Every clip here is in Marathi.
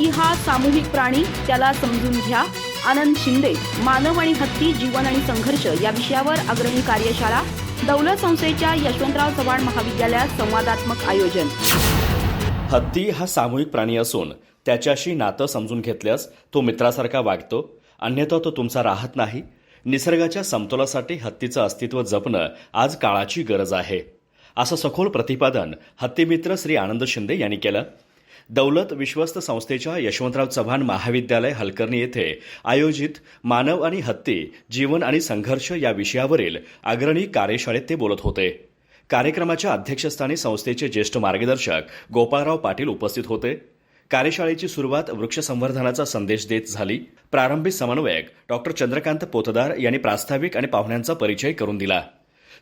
हत्ती हा सामूहिक प्राणी त्याला समजून घ्या. आनंद शिंदे मानव आणि हत्ती जीवन आणि संघर्ष या विषयावर अग्रणी कार्यशाळा दौलत संस्थेच्या यशवंतराव चव्हाण महाविद्यालयात संवादात्मक आयोजन. हत्ती हा सामूहिक प्राणी असून त्याच्याशी नातं समजून घेतल्यास तो मित्रासारखा वागतो अन्यथा तो तुमचा राहत नाही. निसर्गाच्या समतोलासाठी हत्तीचं अस्तित्व जपणं आज काळाची गरज आहे. असं सखोल प्रतिपादन हत्तीमित्र श्री आनंद शिंदे यांनी केलं. दौलत विश्वस्त संस्थेच्या यशवंतराव चव्हाण महाविद्यालय हलकर्णी येथे आयोजित मानव आणि हत्ती जीवन आणि संघर्ष या विषयावरील अग्रणी कार्यशाळेत ते बोलत होते. कार्यक्रमाच्या अध्यक्षस्थानी संस्थेचे ज्येष्ठ मार्गदर्शक गोपाळराव पाटील उपस्थित होते. कार्यशाळेची सुरुवात वृक्ष संवर्धनाचा संदेश देत झाली. प्रारंभी समन्वयक डॉक्टर चंद्रकांत पोतदार यांनी प्रास्ताविक आणि पाहुण्यांचा परिचय करून दिला.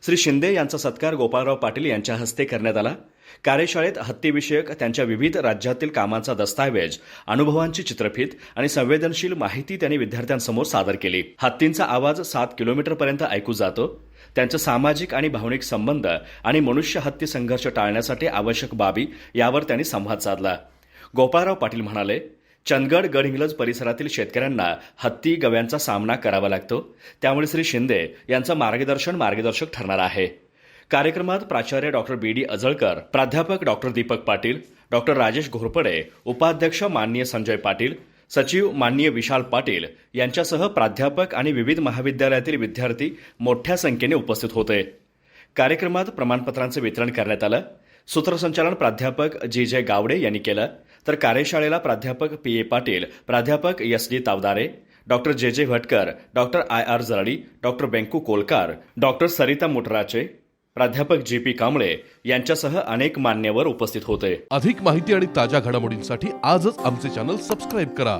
श्री शिंदे यांचा सत्कार गोपाळराव पाटील यांच्या हस्ते करण्यात आला. कार्यशाळेत हत्तीविषयक त्यांच्या विविध राज्यातील कामांचा दस्तावेज अनुभवांची चित्रफित आणि संवेदनशील माहिती त्यांनी विद्यार्थ्यांसमोर सादर केली. हत्तींचा आवाज सात किलोमीटरपर्यंत ऐकू जातो. त्यांचे सामाजिक आणि भावनिक संबंध आणि मनुष्य हत्ती संघर्ष टाळण्यासाठी आवश्यक बाबी यावर त्यांनी संवाद साधला. गोपाळराव पाटील म्हणाले चंदगड गडहिंग्लज परिसरातील शेतकऱ्यांना हत्ती गव्यांचा सामना करावा लागतो. त्यामुळे श्री शिंदे यांचं मार्गदर्शन मार्गदर्शक ठरणार आहे. कार्यक्रमात प्राचार्य डॉक्टर बी डी अजळकर प्राध्यापक डॉक्टर दीपक पाटील डॉक्टर राजेश घोरपडे उपाध्यक्ष माननीय संजय पाटील सचिव माननीय विशाल पाटील यांच्यासह प्राध्यापक आणि विविध महाविद्यालयातील विद्यार्थी मोठ्या संख्येने उपस्थित होते. कार्यक्रमात प्रमाणपत्रांचं वितरण करण्यात आलं. सूत्रसंचालन प्राध्यापक जी जे गावडे यांनी केलं. तर कार्यशाळेला प्राध्यापक पी ए पाटील प्राध्यापक S D Tawdare doctor J J Bhatkar doctor I R Jaradi doctor Benku Kolkar doctor Sarita Mutrache प्राध्यापक जी पी कांबळे यांच्यासह अनेक मान्यवर उपस्थित होते. अधिक माहिती आणि ताज्या घडामोडींसाठी आजच आमचे चॅनल सबस्क्राईब करा.